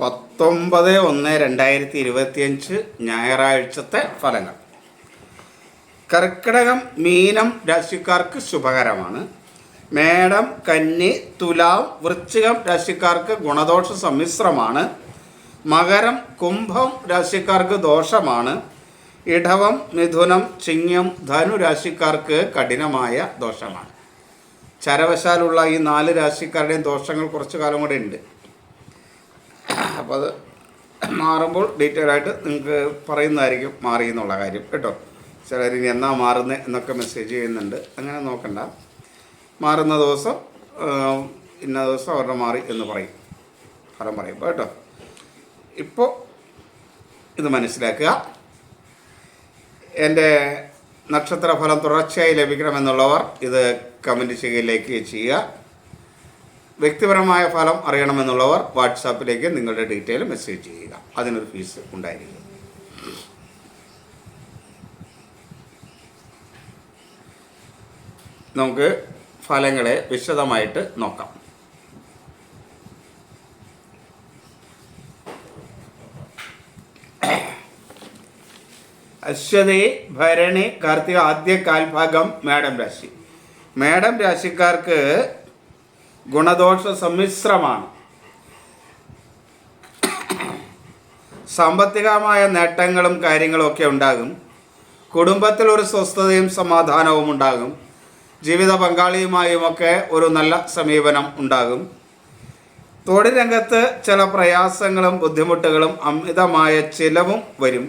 പത്തൊമ്പത് ഒന്ന് രണ്ടായിരത്തി ഇരുപത്തിയഞ്ച് ഞായറാഴ്ചത്തെ ഫലങ്ങൾ. കർക്കിടകം മീനം രാശിക്കാർക്ക് ശുഭകരമാണ്. മേടം കന്നി തുലാം വൃശ്ചികം രാശിക്കാർക്ക് ഗുണദോഷ സമ്മിശ്രമാണ്. മകരം കുംഭം രാശിക്കാർക്ക് ദോഷമാണ്. ഇടവം മിഥുനം ചിങ്ങം ധനു രാശിക്കാർക്ക് കഠിനമായ ദോഷമാണ്. ചരവശാലുള്ള ഈ നാല് രാശിക്കാരുടെയും ദോഷങ്ങൾ കുറച്ചു കാലം കൂടെ ഉണ്ട്. അപ്പോൾ അത് മാറുമ്പോൾ ഡീറ്റെയിൽ ആയിട്ട് നിങ്ങൾക്ക് പറയുന്നതായിരിക്കും മാറി എന്നുള്ള കാര്യം. കേട്ടോ? ചിലർ ഇനി എന്നാ മാറുന്നത് എന്നൊക്കെ മെസ്സേജ് ചെയ്യുന്നുണ്ട്. അങ്ങനെ നോക്കണ്ട. മാറുന്ന ദിവസം ഇന്ന ദിവസം അവരുടെ മാറി എന്ന് പറയും. ഫലം പറയും. കേട്ടോ? ഇപ്പോൾ ഇത് മനസ്സിലാക്കുക. എന്റെ നക്ഷത്ര ഫലം തുടർച്ചയായി ലഭിക്കണമെന്നുള്ളവർ ഇത് കമന്റ് ചെയ്യുകയിലേക്ക് ചെയ്യുക. വ്യക്തിപരമായ ഫലം അറിയണമെന്നുള്ളവർ വാട്സാപ്പിലേക്ക് നിങ്ങളുടെ ഡീറ്റെയിൽ മെസ്സേജ് ചെയ്യുക. അതിനൊരു ഫീസ് ഉണ്ടായിരിക്കും. നമുക്ക് ഫലങ്ങളെ വിശദമായിട്ട് നോക്കാം. അശ്വതി ഭരണി കാർത്തിക ആദ്യ കാൽഭാഗം മേഡം രാശി. മേഡം രാശിക്കാർക്ക് ഗുണദോഷ സമ്മിശ്രമാണ് സാമ്പത്തികമായ നേട്ടങ്ങളും കാര്യങ്ങളും ഒക്കെ ഉണ്ടാകും. കുടുംബത്തിൽ ഒരു സ്വസ്ഥതയും സമാധാനവും ഉണ്ടാകും. ജീവിത പങ്കാളിയുമായുമൊക്കെ ഒരു നല്ല സമീപനം ഉണ്ടാകും. തൊഴിൽ രംഗത്ത് ചില പ്രയാസങ്ങളും ബുദ്ധിമുട്ടുകളും അമിതമായ ചിലവും വരും.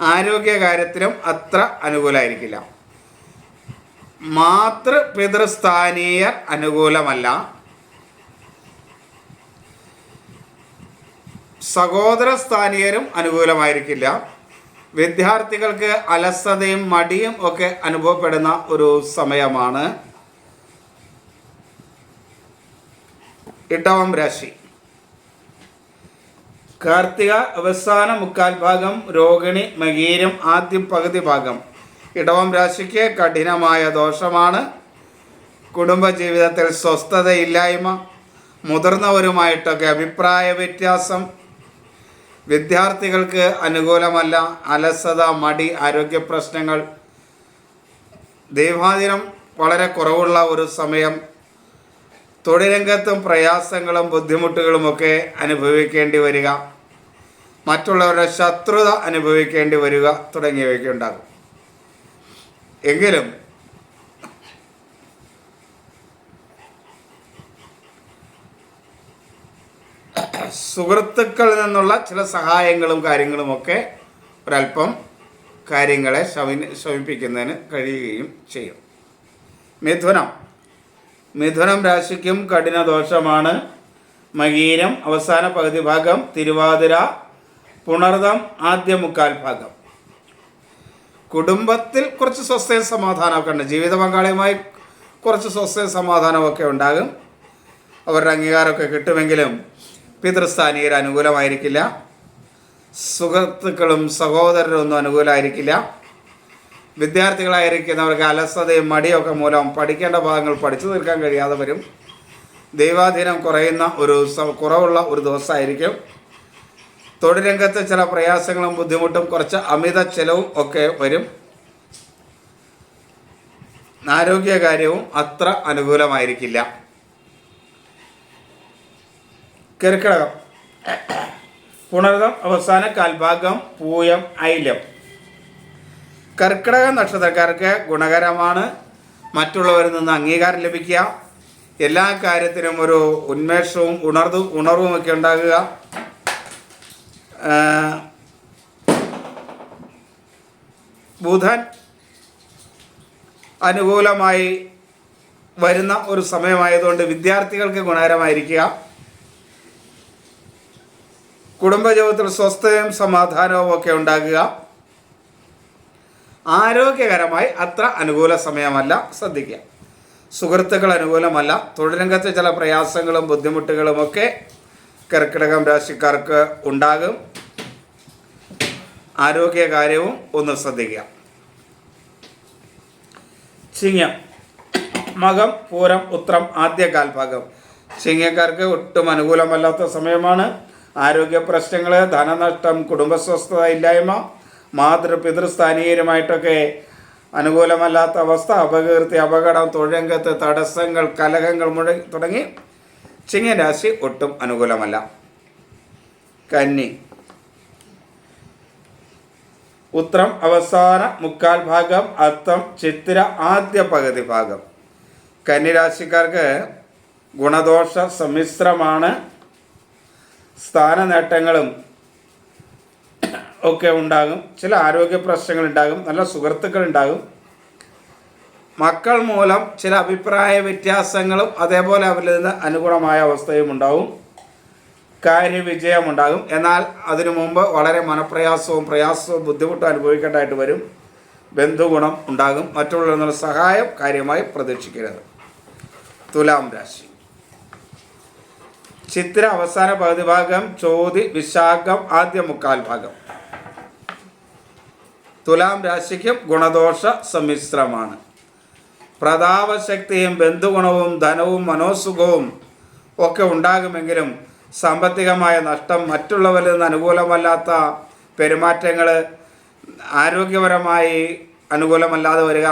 ആരോഗ്യകാര്യത്തിലും അത്ര അനുകൂലമായിരിക്കില്ല മാതൃ പിതൃസ്ഥാനീയർ അനുകൂലമല്ല. സഹോദര സ്ഥാനീയരും അനുകൂലമായിരിക്കില്ല. വിദ്യാർത്ഥികൾക്ക് അലസതയും മടിയും ഒക്കെ അനുഭവപ്പെടുന്ന ഒരു സമയമാണ് ഇടവം രാശി. കാർത്തിക അവസാന മുക്കാൽ ഭാഗം രോഹിണി മകീരം ആദ്യം പകുതി ഭാഗം. ഇടവം രാശിക്ക് കഠിനമായ ദോഷമാണ്. കുടുംബജീവിതത്തിൽ സ്വസ്ഥതയില്ലായ്മ മുതിർന്നവരുമായിട്ടൊക്കെ അഭിപ്രായ വ്യത്യാസം. വിദ്യാർത്ഥികൾക്ക് അനുകൂലമല്ല അലസത മടി ആരോഗ്യ പ്രശ്നങ്ങൾ. ദൈവാദിനം വളരെ കുറവുള്ള ഒരു സമയം. തൊഴിലംഗത്തും പ്രയാസങ്ങളും ബുദ്ധിമുട്ടുകളുമൊക്കെ അനുഭവിക്കേണ്ടി വരിക. മറ്റുള്ളവരുടെ ശത്രുത അനുഭവിക്കേണ്ടി വരിക തുടങ്ങിയവയൊക്കെ ഉണ്ടാകും. എങ്കിലും സുഹൃത്തുക്കളിൽ നിന്നുള്ള ചില സഹായങ്ങളും കാര്യങ്ങളുമൊക്കെ ഒരല്പം കാര്യങ്ങളെ ശമി ശമിപ്പിക്കുന്നതിന് കഴിയുകയും ചെയ്യും. മിഥുനം. മിഥുനം രാശിക്കും കഠിന ദോഷമാണ് മകീരം അവസാന പകുതി ഭാഗം തിരുവാതിര പുണർദം ആദ്യ മുക്കാൽ ഭാഗം. കുടുംബത്തിൽ കുറച്ച് സ്വസ്ഥയും സമാധാനമൊക്കെ ഉണ്ട്. ജീവിത പങ്കാളിയുമായി കുറച്ച് സ്വസ്ഥയും സമാധാനമൊക്കെ ഉണ്ടാകും. അവരുടെ അംഗീകാരമൊക്കെ കിട്ടുമെങ്കിലും പിതൃസ്ഥാനീയർ അനുകൂലമായിരിക്കില്ല. സുഹൃത്തുക്കളും സഹോദരരും ഒന്നും അനുകൂലമായിരിക്കില്ല. വിദ്യാർത്ഥികളായിരിക്കുന്നവർക്ക് അലസതയും മടിയൊക്കെ മൂലം പഠിക്കേണ്ട ഭാഗങ്ങൾ പഠിച്ചു തീർക്കാൻ കഴിയാതെ വരും. ദൈവാധീനം കുറയുന്ന ഒരു കുറവുള്ള ഒരു ദിവസമായിരിക്കും. തൊഴിൽ രംഗത്ത് ചില പ്രയാസങ്ങളും ബുദ്ധിമുട്ടും കുറച്ച് അമിത ചെലവും ഒക്കെ വരും. ആരോഗ്യകാര്യവും അത്ര അനുകൂലമായിരിക്കില്ല. കർക്കിടകം. പുണർദം അവസാന കാൽഭാഗം പൂയം ഐലം കർക്കിടക നക്ഷത്രക്കാർക്ക് ഗുണകരമാണ്. മറ്റുള്ളവരിൽ നിന്ന് അംഗീകാരം ലഭിക്കുക. എല്ലാ കാര്യത്തിനും ഒരു ഉന്മേഷവും ഉണർവും ഉണർവുമൊക്കെ ഉണ്ടാകുക. ബുധൻ അനുകൂലമായി വരുന്ന ഒരു സമയമായതുകൊണ്ട് വിദ്യാർത്ഥികൾക്ക് ഗുണകരമായിരിക്കുക. കുടുംബജീവിതത്തിൽ സ്വസ്ഥതയും സമാധാനവും ഒക്കെ ഉണ്ടാകുക. ആരോഗ്യകരമായി അത്ര അനുകൂല സമയമല്ല ശ്രദ്ധിക്കുക. സുഹൃത്തുക്കൾ അനുകൂലമല്ല. തൊഴിലംഗത്തെ ചില പ്രയാസങ്ങളും ബുദ്ധിമുട്ടുകളുമൊക്കെ കർക്കിടകം രാശിക്കാർക്ക് ഉണ്ടാകും. ആരോഗ്യകാര്യവും ഒന്ന് ശ്രദ്ധിക്കുക. ചിങ്ങം മകം പൂരം ഉത്രം ആദ്യ കാൽഭാഗം. ചിങ്ങക്കാർക്ക് ഒട്ടും അനുകൂലമല്ലാത്ത സമയമാണ്. ആരോഗ്യ പ്രശ്നങ്ങൾ ധനനഷ്ടം കുടുംബസ്വസ്ഥത ഇല്ലായ്മ മാതൃ പിതൃസ്ഥാനീയരുമായിട്ടൊക്കെ അനുകൂലമല്ലാത്ത അവസ്ഥ അപകീർത്തി അപകടം തൊഴിലംഗത്ത് തടസ്സങ്ങൾ കലഹങ്ങൾ മുഴ തുടങ്ങി ചിങ്ങരാശി ഒട്ടും അനുകൂലമല്ല. കന്നി. ഉത്രം അവസാന മുക്കാൽ ഭാഗം അത്തം ചിത്തിര ആദ്യ പകുതി ഭാഗം. കന്നി രാശിക്കാർക്ക് ഗുണദോഷ സമ്മിശ്രമാണ്. സ്ഥാന നേട്ടങ്ങളും ഒക്കെ ഉണ്ടാകും. ചില ആരോഗ്യ പ്രശ്നങ്ങൾ ഉണ്ടാകും. നല്ല സുഹൃത്തുക്കൾ ഉണ്ടാകും. മക്കൾ മൂലം ചില അഭിപ്രായ വ്യത്യാസങ്ങളും അതേപോലെ അവരിൽ നിന്ന് അനുകൂലമായ അവസ്ഥയും ഉണ്ടാവും. കാര്യവിജയമുണ്ടാകും. എന്നാൽ അതിനു മുമ്പ് വളരെ മനപ്രയാസവും പ്രയാസവും ബുദ്ധിമുട്ടും അനുഭവിക്കേണ്ടതായിട്ട് വരും. ബന്ധുഗുണം ഉണ്ടാകും. മറ്റുള്ളവരിൽ നിന്നുള്ള സഹായം കാര്യമായി പ്രതീക്ഷിക്കരുത്. തുലാം രാശി. ചിത്ര അവസാന പകുതി ഭാഗം ചോതി വിശാഖം ആദ്യ മുക്കാൽ ഭാഗം. തുലാം രാശിക്കും ഗുണദോഷ സമ്മിശ്രമാണ്. പ്രതാപശക്തിയും ബന്ധുഗുണവും ധനവും മനോസുഖവും ഒക്കെ ഉണ്ടാകുമെങ്കിലും സാമ്പത്തികമായ നഷ്ടം മറ്റുള്ളവരിൽ നിന്ന് അനുകൂലമല്ലാത്ത പെരുമാറ്റങ്ങൾ ആരോഗ്യപരമായി അനുകൂലമല്ലാതെ വരിക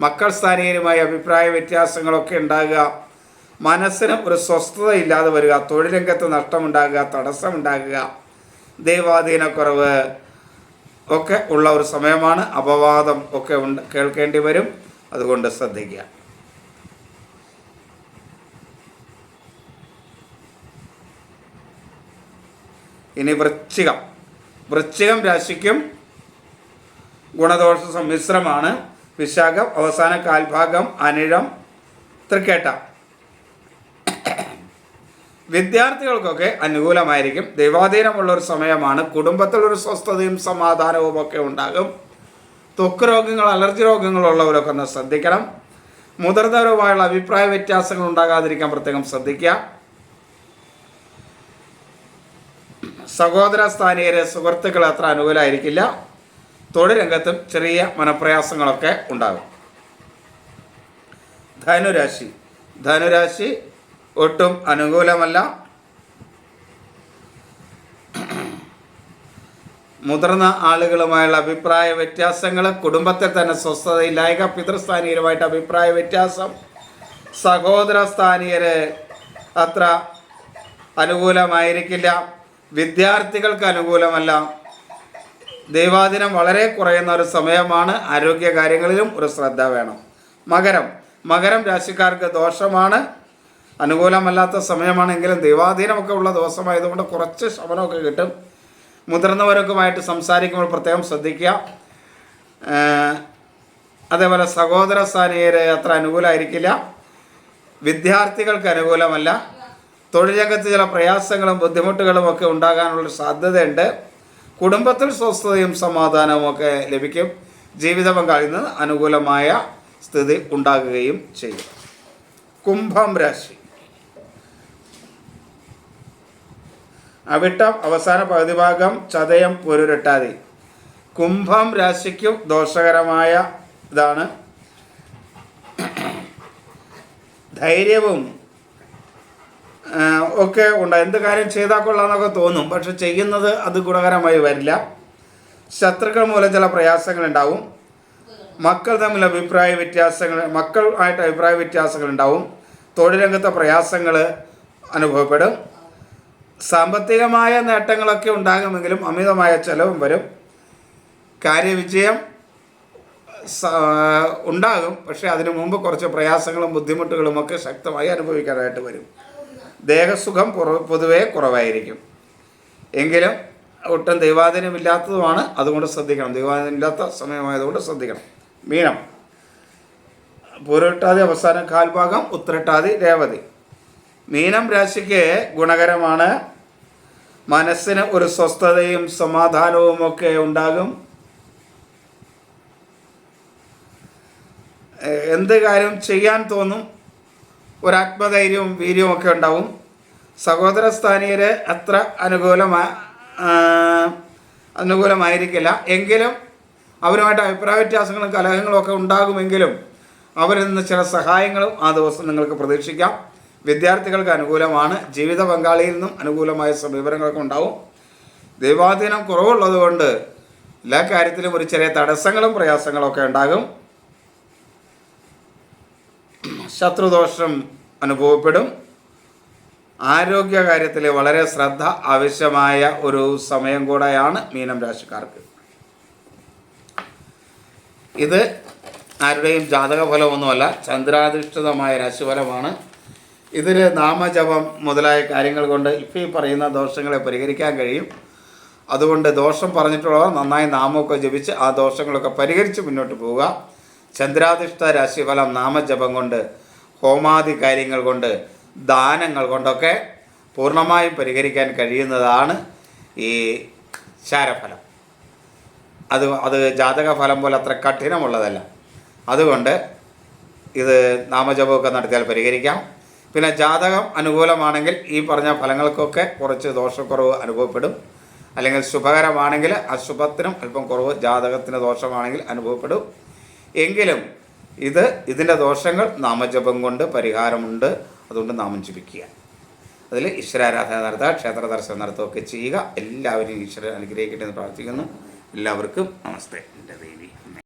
മക്കൾ സ്ഥാനീയരുമായി അഭിപ്രായ വ്യത്യാസങ്ങളൊക്കെ ഉണ്ടാകുക മനസ്സിന് ഒരു സ്വസ്ഥത ഇല്ലാതെ വരിക തൊഴിലംഗത്ത് നഷ്ടമുണ്ടാകുക തടസ്സമുണ്ടാകുക ദൈവാധീനക്കുറവ് ഒക്കെ ഉള്ള ഒരു സമയമാണ് അപവാദം ഒക്കെ കേൾക്കേണ്ടി വരും. അതുകൊണ്ട് ശ്രദ്ധിക്കുക. ഇനി വൃശ്ചികം. വൃശ്ചികം രാശിക്കും ഗുണദോഷ സമ്മിശ്രമാണ്. വിശാഖം അവസാന കാൽഭാഗം അനിഴം തൃക്കേട്ട. വിദ്യാർത്ഥികൾക്കൊക്കെ അനുകൂലമായിരിക്കും. ദൈവാധീനമുള്ള ഒരു സമയമാണ്. കുടുംബത്തിലൊരു സ്വസ്ഥതയും സമാധാനവും ഒക്കെ ഉണ്ടാകും. ത്വക്ക് രോഗങ്ങൾ അലർജി രോഗങ്ങളുള്ളവരൊക്കെ ഒന്ന് ശ്രദ്ധിക്കണം. മുതിർന്നവരുമായുള്ള അഭിപ്രായ വ്യത്യാസങ്ങൾ ഉണ്ടാകാതിരിക്കാൻ പ്രത്യേകം ശ്രദ്ധിക്കുക. സഹോദര സ്ഥാനീയരെ സുഹൃത്തുക്കൾ അത്ര അനുകൂലമായിരിക്കില്ല തൊഴിൽ രംഗത്തും ചെറിയ മനപ്രയാസങ്ങളൊക്കെ ഉണ്ടാകും. ധനുരാശി. ധനുരാശി ഒട്ടും അനുകൂലമല്ല. മുതിർന്ന ആളുകളുമായുള്ള അഭിപ്രായ വ്യത്യാസങ്ങൾ കുടുംബത്തിൽ തന്നെ സ്വസ്ഥതയില്ലായക പിതൃസ്ഥാനീയരുമായിട്ട് അഭിപ്രായ വ്യത്യാസം. സഹോദര സ്ഥാനീയര് അത്ര അനുകൂലമായിരിക്കില്ല. വിദ്യാർത്ഥികൾക്ക് അനുകൂലമല്ല. ദൈവാദിനം വളരെ കുറയുന്ന ഒരു സമയമാണ്. ആരോഗ്യ കാര്യങ്ങളിലും ഒരു ശ്രദ്ധ വേണം. മകരം. മകരം രാശിക്കാർക്ക് ദോഷമാണ്. അനുകൂലമല്ലാത്ത സമയമാണെങ്കിലും ദൈവാധീനമൊക്കെ ഉള്ള ദിവസമായതുകൊണ്ട് കുറച്ച് ശമനമൊക്കെ കിട്ടും. മുതിർന്നവരൊക്കെയുമായിട്ട് സംസാരിക്കുമ്പോൾ പ്രത്യേകം ശ്രദ്ധിക്കുക. അതേപോലെ സഹോദര സ്ഥാനീയരെ അത്ര അനുകൂലമായിരിക്കില്ല വിദ്യാർത്ഥികൾക്ക് അനുകൂലമല്ല. തൊഴിൽ ചില പ്രയാസങ്ങളും ബുദ്ധിമുട്ടുകളും ഒക്കെ ഉണ്ടാകാനുള്ള സാധ്യതയുണ്ട്. കുടുംബത്തിൽ സ്വസ്ഥതയും സമാധാനവും ഒക്കെ ലഭിക്കും. ജീവിത പങ്കാളിൽ നിന്ന് അനുകൂലമായ സ്ഥിതി ഉണ്ടാകുകയും ചെയ്യും. കുംഭം രാശി. അവിട്ടം അവസാന പകുതി ഭാഗം ചതയം പൊരുരട്ടാതി. കുംഭം രാശിക്കും ദോഷകരമായ ഇതാണ്. ധൈര്യവും ഒക്കെ ഉണ്ട്. എന്ത് കാര്യം ചെയ്താൽ കൊള്ളാമെന്നൊക്കെ തോന്നും. പക്ഷെ ചെയ്യുന്നത് അത് ഗുണകരമായി വരില്ല. ശത്രുക്കൾ മൂലം ചില പ്രയാസങ്ങൾ ഉണ്ടാവും മക്കൾ തമ്മിൽ അഭിപ്രായ വ്യത്യാസങ്ങൾ മക്കൾ ആയിട്ട് അഭിപ്രായ വ്യത്യാസങ്ങൾ ഉണ്ടാവും തൊഴിലംഗത്തെ പ്രയാസങ്ങൾ അനുഭവപ്പെടും. സാമ്പത്തികമായ നേട്ടങ്ങളൊക്കെ ഉണ്ടാകുമെങ്കിലും അമിതമായ ചെലവും വരും. കാര്യവിജയം ഉണ്ടാകും. പക്ഷേ അതിനു മുമ്പ് കുറച്ച് പ്രയാസങ്ങളും ബുദ്ധിമുട്ടുകളും ഒക്കെ ശക്തമായി അനുഭവിക്കാനായിട്ട് വരും. ദേഹസുഖം കുറവ് പൊതുവേ കുറവായിരിക്കും. എങ്കിലും ഒട്ടും ദൈവാധീനമില്ലാത്തതുമാണ്. അതുകൊണ്ട് ശ്രദ്ധിക്കണം. ദൈവാധീനമില്ലാത്ത സമയമായതുകൊണ്ട് ശ്രദ്ധിക്കണം. മീനം. പൂരട്ടാതി അവസാന കാൽഭാഗം ഉത്രട്ടാതി രേവതി. മീനം രാശിക്ക് ഗുണകരമാണ്. മനസ്സിന് ഒരു സ്വസ്ഥതയും സമാധാനവും ഒക്കെ ഉണ്ടാകും. എന്ത് കാര്യം ചെയ്യാൻ തോന്നും ഒരു ആത്മധൈര്യവും വീര്യവും ഒക്കെ ഉണ്ടാവും. സഹോദര സ്ഥാനീയര് അത്ര അനുകൂലമാ അനുകൂലമായിരിക്കില്ല. എങ്കിലും അവരുമായിട്ട് അഭിപ്രായ വ്യത്യാസങ്ങളും കലഹങ്ങളും ഒക്കെ ഉണ്ടാകുമെങ്കിലും അവരിൽ നിന്ന് ചില സഹായങ്ങളും ആ ദിവസം നിങ്ങൾക്ക് പ്രതീക്ഷിക്കാം. വിദ്യാർത്ഥികൾക്ക് അനുകൂലമാണ്. ജീവിത പങ്കാളിയിൽ നിന്നും അനുകൂലമായ സമീപനങ്ങളൊക്കെ ഉണ്ടാവും. ദൈവാധീനം കുറവുള്ളതുകൊണ്ട് എല്ലാ കാര്യത്തിലും ഒരു ചെറിയ തടസ്സങ്ങളും പ്രയാസങ്ങളും ഒക്കെ ഉണ്ടാകും. ശത്രുദോഷം അനുഭവപ്പെടും. ആരോഗ്യ കാര്യത്തിൽ വളരെ ശ്രദ്ധ ആവശ്യമായ ഒരു സമയം കൂടെയാണ് മീനം രാശിക്കാർക്ക്. ഇത് ആരുടെയും ജാതക ഫലമൊന്നുമല്ല ചന്ദ്രാധിഷ്ഠിതമായ രാശിഫലമാണ്. ഇതിൽ നാമജപം മുതലായ കാര്യങ്ങൾ കൊണ്ട് ഇപ്പോൾ ഈ പറയുന്ന ദോഷങ്ങളെ പരിഹരിക്കാൻ കഴിയും. അതുകൊണ്ട് ദോഷം പറഞ്ഞിട്ടുള്ളവർ നന്നായി നാമമൊക്കെ ജപിച്ച് ആ ദോഷങ്ങളൊക്കെ പരിഹരിച്ച് മുന്നോട്ട് പോവുക. ചന്ദ്രാധിഷ്ഠ രാശിഫലം നാമജപം കൊണ്ട് ഹോമാദി കാര്യങ്ങൾ കൊണ്ട് ദാനങ്ങൾ കൊണ്ടൊക്കെ പൂർണമായും പരിഹരിക്കാൻ കഴിയുന്നതാണ് ഈ ശാരഫലം. അത് അത് ജാതക ഫലം പോലെ അത്ര കഠിനമുള്ളതല്ല. അതുകൊണ്ട് ഇത് നാമജപമൊക്കെ നടത്തിയാൽ പരിഹരിക്കാം. പിന്നെ ജാതകം അനുകൂലമാണെങ്കിൽ ഈ പറഞ്ഞ ഫലങ്ങൾക്കൊക്കെ കുറച്ച് ദോഷക്കുറവ് അനുഭവപ്പെടും. അല്ലെങ്കിൽ ശുഭകരമാണെങ്കിൽ അശുഭത്തിനും അല്പം കുറവ് ജാതകത്തിന് ദോഷമാണെങ്കിൽ അനുഭവപ്പെടും. എങ്കിലും ഇത് ഇതിന്റെ ദോഷങ്ങൾ നാമജപം കൊണ്ട് പരിഹാരമുണ്ട്. അതുകൊണ്ട് നാമം ജപിക്കുക. അതിൽ ഈശ്വരാരാധന നടത്തുക ക്ഷേത്ര ദർശനം നടത്തുകയൊക്കെ ചെയ്യുക. എല്ലാവരും ഈശ്വരൻ അനുഗ്രഹിക്കട്ടെ എന്ന് പ്രാർത്ഥിക്കുന്നു. എല്ലാവർക്കും നമസ്തേ. എന്റെ